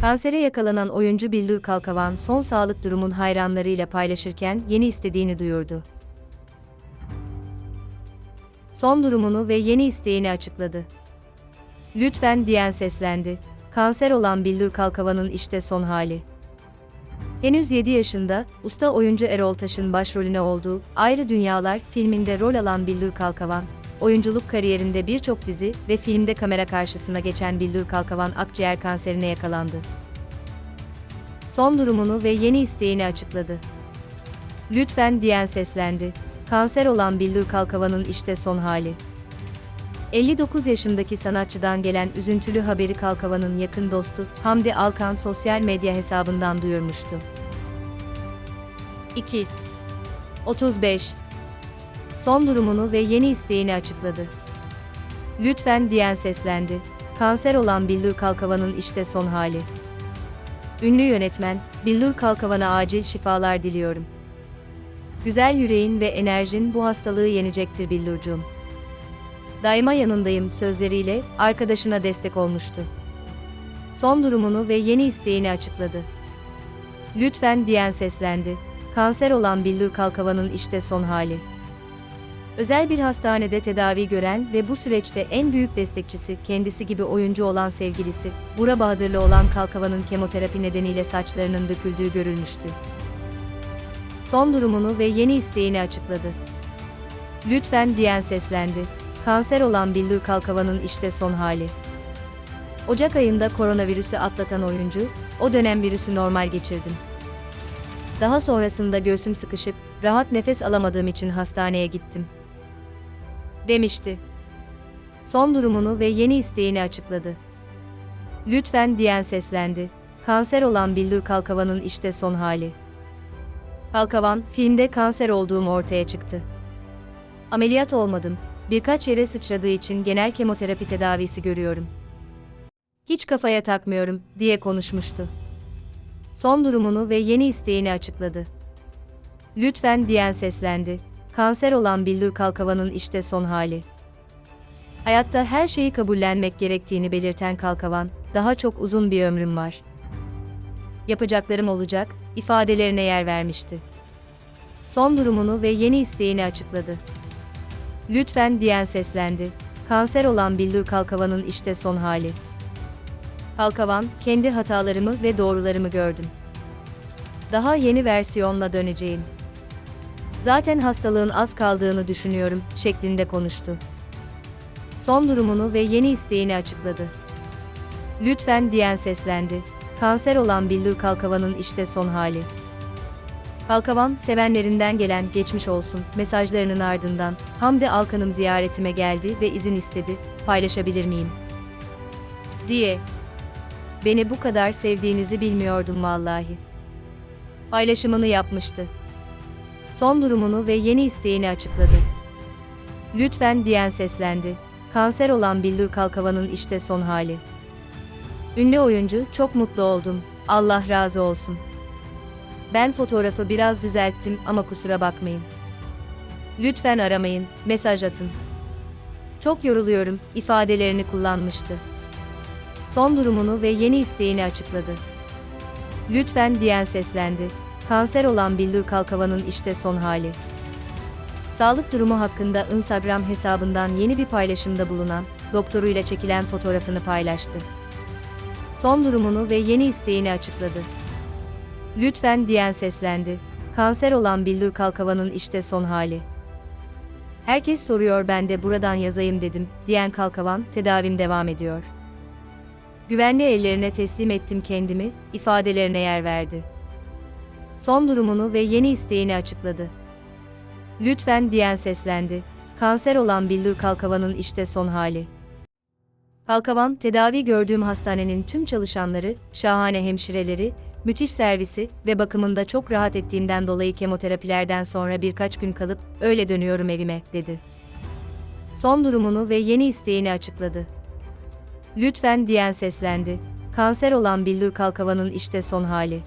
Kansere yakalanan oyuncu Billur Kalkavan son sağlık durumun hayranlarıyla paylaşırken yeni istediğini duyurdu. Son durumunu ve yeni isteğini açıkladı. Lütfen diyen seslendi. Kanser olan Billur Kalkavan'ın işte son hali. Henüz 7 yaşında, usta oyuncu Erol Taş'ın başrolüne olduğu Ayrı Dünyalar filminde rol alan Billur Kalkavan, oyunculuk kariyerinde birçok dizi ve filmde kamera karşısına geçen Billur Kalkavan akciğer kanserine yakalandı. Son durumunu ve yeni isteğini açıkladı. Lütfen diyen seslendi. Kanser olan Billur Kalkavan'ın işte son hali. 59 yaşındaki sanatçıdan gelen üzüntülü haberi Kalkavan'ın yakın dostu Hamdi Alkan sosyal medya hesabından duyurmuştu. 2. 35. Son durumunu ve yeni isteğini açıkladı. Lütfen diyen seslendi. Kanser olan Billur Kalkavan'ın işte son hali. Ünlü yönetmen, Billur Kalkavan'a acil şifalar diliyorum. Güzel yüreğin ve enerjin bu hastalığı yenecektir Billurcuğum. Daima yanındayım sözleriyle arkadaşına destek olmuştu. Son durumunu ve yeni isteğini açıkladı. Lütfen diyen seslendi. Kanser olan Billur Kalkavan'ın işte son hali. Özel bir hastanede tedavi gören ve bu süreçte en büyük destekçisi kendisi gibi oyuncu olan sevgilisi, Bura Bahadırlı olan Kalkavan'ın kemoterapi nedeniyle saçlarının döküldüğü görülmüştü. Son durumunu ve yeni isteğini açıkladı. Lütfen diyen seslendi. Kanser olan Billur Kalkavan'ın işte son hali. Ocak ayında koronavirüsü atlatan oyuncu, o dönem virüsü normal geçirdim. Daha sonrasında göğsüm sıkışıp, rahat nefes alamadığım için hastaneye gittim. Demişti. Son durumunu ve yeni isteğini açıkladı. Lütfen diyen seslendi. Kanser olan Billur Kalkavan'ın işte son hali. Kalkavan, filmde kanser olduğum ortaya çıktı. Ameliyat olmadım, birkaç yere sıçradığı için genel kemoterapi tedavisi görüyorum. Hiç kafaya takmıyorum, diye konuşmuştu. Son durumunu ve yeni isteğini açıkladı. Lütfen diyen seslendi. Kanser olan Billur Kalkavan'ın işte son hali. Hayatta her şeyi kabullenmek gerektiğini belirten Kalkavan, daha çok uzun bir ömrüm var. Yapacaklarım olacak, ifadelerine yer vermişti. Son durumunu ve yeni isteğini açıkladı. Lütfen diyen seslendi. Kanser olan Billur Kalkavan'ın işte son hali. Kalkavan, kendi hatalarımı ve doğrularımı gördüm. Daha yeni versiyonla döneceğim. Zaten hastalığın az kaldığını düşünüyorum, şeklinde konuştu. Son durumunu ve yeni isteğini açıkladı. Lütfen diyen seslendi. Kanser olan Billur Kalkavan'ın işte son hali. Kalkavan, sevenlerinden gelen geçmiş olsun mesajlarının ardından Hamdi Alkan'ım ziyaretime geldi ve izin istedi, paylaşabilir miyim? diye. Beni bu kadar sevdiğinizi bilmiyordum vallahi. Paylaşımını yapmıştı. Son durumunu ve yeni isteğini açıkladı. Lütfen diyen seslendi. Kanser olan Billur Kalkavan'ın işte son hali. Ünlü oyuncu, çok mutlu oldum. Allah razı olsun. Ben fotoğrafı biraz düzelttim ama kusura bakmayın. Lütfen aramayın, mesaj atın. Çok yoruluyorum ifadelerini kullanmıştı. Son durumunu ve yeni isteğini açıkladı. Lütfen diyen seslendi. Kanser olan Billur Kalkavan'ın işte son hali. Sağlık durumu hakkında Instagram hesabından yeni bir paylaşımda bulunan, doktoruyla çekilen fotoğrafını paylaştı. Son durumunu ve yeni isteğini açıkladı. Lütfen diyen seslendi. Kanser olan Billur Kalkavan'ın işte son hali. Herkes soruyor ben de buradan yazayım dedim, diyen Kalkavan, tedavim devam ediyor. Güvenli ellerine teslim ettim kendimi, ifadelerine yer verdi. Son durumunu ve yeni isteğini açıkladı. Lütfen diyen seslendi. Kanser olan Billur Kalkavan'ın işte son hali. Kalkavan, tedavi gördüğüm hastanenin tüm çalışanları, şahane hemşireleri, müthiş servisi ve bakımında çok rahat ettiğimden dolayı kemoterapilerden sonra birkaç gün kalıp öyle dönüyorum evime, dedi. Son durumunu ve yeni isteğini açıkladı. Lütfen diyen seslendi. Kanser olan Billur Kalkavan'ın işte son hali.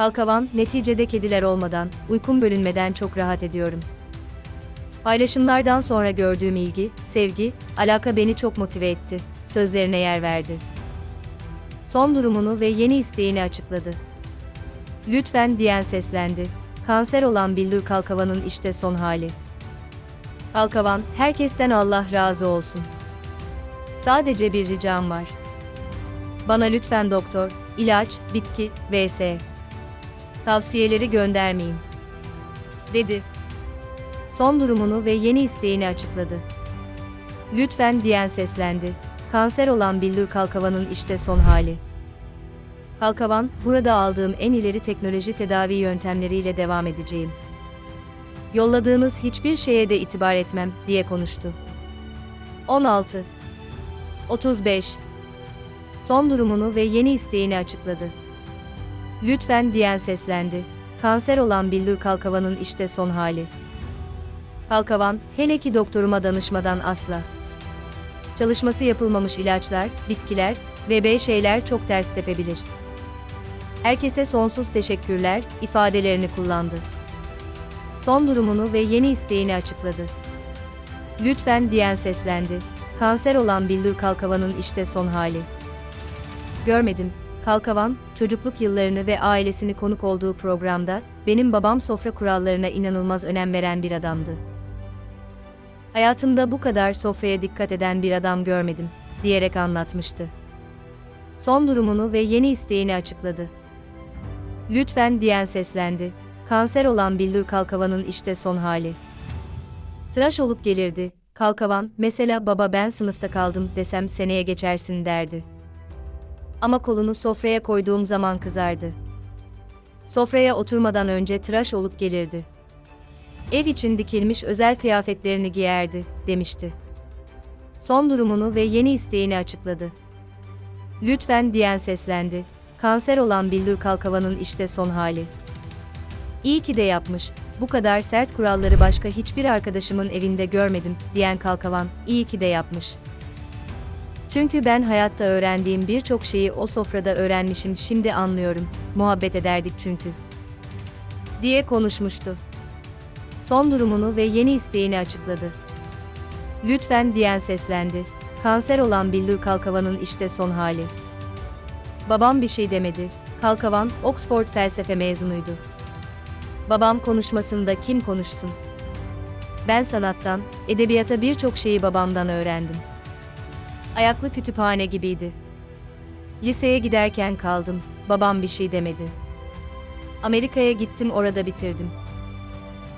Kalkavan, neticede kediler olmadan, uykum bölünmeden çok rahat ediyorum. Paylaşımlardan sonra gördüğüm ilgi, sevgi, alaka beni çok motive etti, sözlerine yer verdi. Son durumunu ve yeni isteğini açıkladı. Lütfen diyen seslendi. Kanser olan Billur Kalkavan'ın işte son hali. Kalkavan, herkesten Allah razı olsun. Sadece bir ricam var. Bana lütfen doktor, ilaç, bitki, vs. Tavsiyeleri göndermeyin. Dedi. Son durumunu ve yeni isteğini açıkladı. Lütfen diyen seslendi. Kanser olan Billur Kalkavan'ın işte son hali. Kalkavan, burada aldığım en ileri teknoloji tedavi yöntemleriyle devam edeceğim. Yolladığınız hiçbir şeye de itibar etmem, diye konuştu. 16. 35. Son durumunu ve yeni isteğini açıkladı. Lütfen diyen seslendi. Kanser olan Billur Kalkavan'ın işte son hali. Kalkavan, hele ki doktoruma danışmadan asla. Çalışması yapılmamış ilaçlar, bitkiler ve B şeyler çok ters tepebilir. Herkese sonsuz teşekkürler ifadelerini kullandı. Son durumunu ve yeni isteğini açıkladı. Lütfen diyen seslendi. Kanser olan Billur Kalkavan'ın işte son hali. Görmedim. Kalkavan, çocukluk yıllarını ve ailesini konuk olduğu programda, benim babam sofra kurallarına inanılmaz önem veren bir adamdı. Hayatımda bu kadar sofraya dikkat eden bir adam görmedim, diyerek anlatmıştı. Son durumunu ve yeni isteğini açıkladı. Lütfen diyen seslendi. Kanser olan Billur Kalkavan'ın işte son hali. Tıraş olup gelirdi. Kalkavan, mesela baba ben sınıfta kaldım desem seneye geçersin derdi. Ama kolunu sofraya koyduğum zaman kızardı. Sofraya oturmadan önce tıraş olup gelirdi. Ev için dikilmiş özel kıyafetlerini giyerdi, demişti. Son durumunu ve yeni isteğini açıkladı. Lütfen diyen seslendi. Kanser olan Billur Kalkavan'ın işte son hali. İyi ki de yapmış. Bu kadar sert kuralları başka hiçbir arkadaşımın evinde görmedim, diyen Kalkavan, iyi ki de yapmış. Çünkü ben hayatta öğrendiğim birçok şeyi o sofrada öğrenmişim, şimdi anlıyorum. Muhabbet ederdik çünkü. Diye konuşmuştu. Son durumunu ve yeni isteğini açıkladı. Lütfen diyen seslendi. Kanser olan Billur Kalkavan'ın işte son hali. Babam bir şey demedi. Kalkavan, Oxford felsefe mezunuydu. Babam konuşmasında kim konuşsun? Ben sanattan, edebiyata birçok şeyi babamdan öğrendim. Ayaklı kütüphane gibiydi. Liseye giderken kaldım, babam bir şey demedi. Amerika'ya gittim orada bitirdim.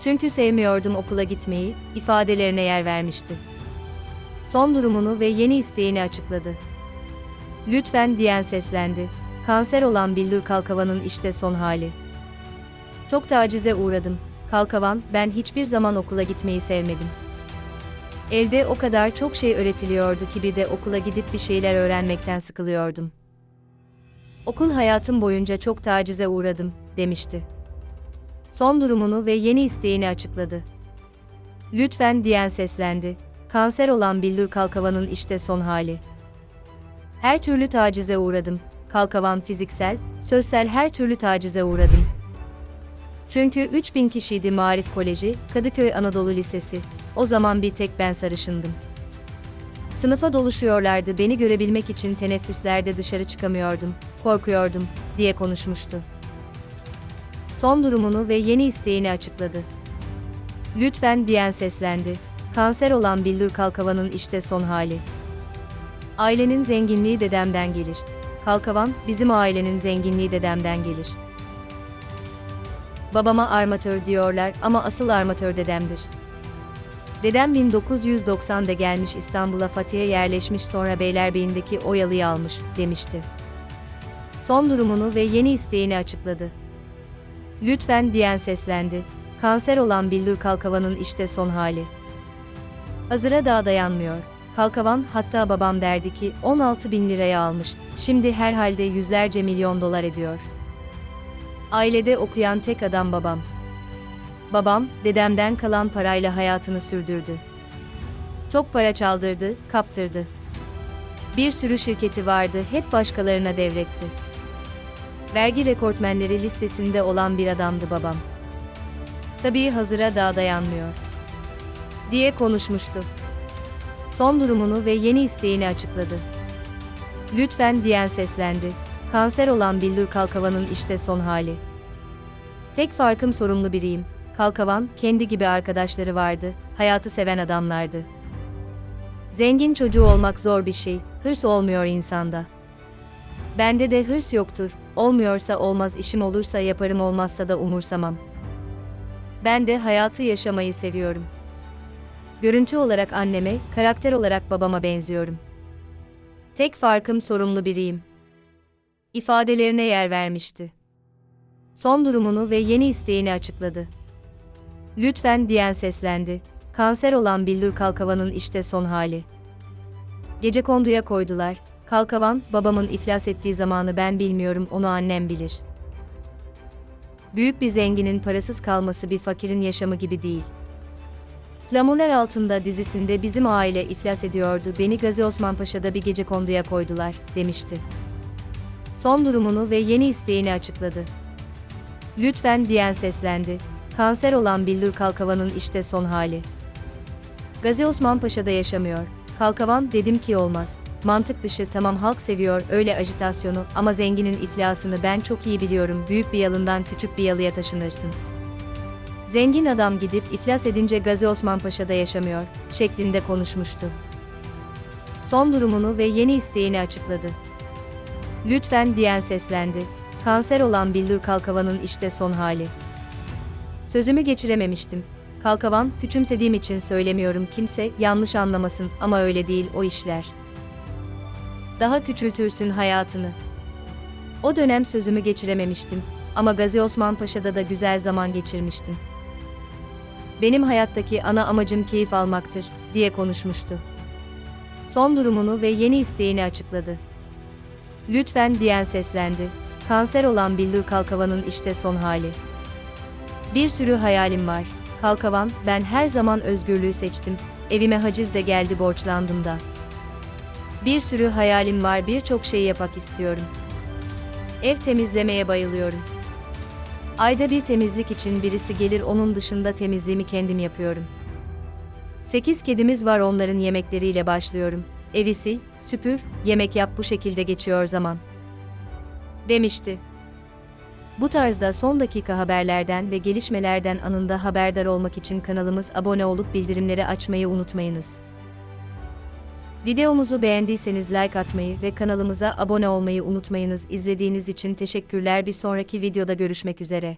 Çünkü sevmiyordum okula gitmeyi, ifadelerine yer vermişti. Son durumunu ve yeni isteğini açıkladı. Lütfen diyen seslendi. Kanser olan Billur Kalkavan'ın işte son hali. Çok tacize uğradım. Kalkavan, ben hiçbir zaman okula gitmeyi sevmedim. Evde o kadar çok şey öğretiliyordu ki bir de okula gidip bir şeyler öğrenmekten sıkılıyordum. Okul hayatım boyunca çok tacize uğradım, demişti. Son durumunu ve yeni isteğini açıkladı. Lütfen diyen seslendi. Kanser olan Billur Kalkavan'ın işte son hali. Her türlü tacize uğradım. Kalkavan fiziksel, sözsel her türlü tacize uğradım. Çünkü 3000 kişiydi Marif Koleji, Kadıköy Anadolu Lisesi. O zaman bir tek ben sarışındım. Sınıfa doluşuyorlardı beni görebilmek için teneffüslerde dışarı çıkamıyordum, korkuyordum, diye konuşmuştu. Son durumunu ve yeni isteğini açıkladı. Lütfen diyen seslendi. Kanser olan Billur Kalkavan'ın işte son hali. Ailenin zenginliği dedemden gelir. Kalkavan, bizim ailenin zenginliği dedemden gelir. Babama armatör diyorlar ama asıl armatör dedemdir. Dedem 1990'da gelmiş İstanbul'a Fatih'e yerleşmiş sonra Beylerbeyi'ndeki Oyalı'yı almış, demişti. Son durumunu ve yeni isteğini açıkladı. Lütfen diyen seslendi. Kanser olan Billur Kalkavan'ın işte son hali. Hazıra daha dayanmıyor. Kalkavan hatta babam derdi ki 16 bin liraya almış, şimdi herhalde yüzlerce milyon dolar ediyor. Ailede okuyan tek adam babam. Babam, dedemden kalan parayla hayatını sürdürdü. Çok para çaldırdı, kaptırdı. Bir sürü şirketi vardı, hep başkalarına devretti. Vergi rekortmenleri listesinde olan bir adamdı babam. Tabii hazıra daha dayanmıyor. Diye konuşmuştu. Son durumunu ve yeni isteğini açıkladı. Lütfen diyen seslendi. Kanser olan Billur Kalkavan'ın işte son hali. Tek farkım sorumlu biriyim. Kalkavan, kendi gibi arkadaşları vardı, hayatı seven adamlardı. Zengin çocuğu olmak zor bir şey, hırs olmuyor insanda. Bende de hırs yoktur, olmuyorsa olmaz işim olursa yaparım olmazsa da umursamam. Ben de hayatı yaşamayı seviyorum. Görüntü olarak anneme, karakter olarak babama benziyorum. Tek farkım sorumlu biriyim. İfadelerine yer vermişti. Son durumunu ve yeni isteğini açıkladı. Lütfen diyen seslendi. Kanser olan Billur Kalkavan'ın işte son hali. Gece konduya koydular. Kalkavan, babamın iflas ettiği zamanı ben bilmiyorum, onu annem bilir. Büyük bir zenginin parasız kalması bir fakirin yaşamı gibi değil. Lamurlar altında dizisinde bizim aile iflas ediyordu, beni Gazi Osman Paşa'da bir gece konduya koydular, demişti. Son durumunu ve yeni isteğini açıkladı. Lütfen diyen seslendi. Kanser olan Billur Kalkavan'ın işte son hali. Gazi Osman Paşa'da yaşamıyor. Kalkavan dedim ki olmaz. Mantık dışı tamam halk seviyor öyle ajitasyonu ama zenginin iflasını ben çok iyi biliyorum. Büyük bir yalından küçük bir yalıya taşınırsın. Zengin adam gidip iflas edince Gazi Osman Paşa'da yaşamıyor şeklinde konuşmuştu. Son durumunu ve yeni isteğini açıkladı. Lütfen diyen seslendi. Kanser olan Billur Kalkavan'ın işte son hali. Sözümü geçirememiştim. Kalkavan, küçümsediğim için söylemiyorum kimse yanlış anlamasın ama öyle değil o işler. Daha küçültürsün hayatını. O dönem sözümü geçirememiştim ama Gazi Osman Paşa'da da güzel zaman geçirmiştim. Benim hayattaki ana amacım keyif almaktır diye konuşmuştu. Son durumunu ve yeni isteğini açıkladı. Lütfen diyen seslendi. Kanser olan Billur Kalkavan'ın işte son hali. Bir sürü hayalim var. Kalkavan, ben her zaman özgürlüğü seçtim. Evime haciz de geldi borçlandım da. Bir sürü hayalim var, birçok şey yapmak istiyorum. Ev temizlemeye bayılıyorum. Ayda bir temizlik için birisi gelir onun dışında temizliğimi kendim yapıyorum. Sekiz kedimiz var onların yemekleriyle başlıyorum evi sil, süpür, yemek yap bu şekilde geçiyor zaman. Demişti. Bu tarzda son dakika haberlerden ve gelişmelerden anında haberdar olmak için kanalımız abone olup bildirimleri açmayı unutmayınız. Videomuzu beğendiyseniz like atmayı ve kanalımıza abone olmayı unutmayınız. İzlediğiniz için teşekkürler. Bir sonraki videoda görüşmek üzere.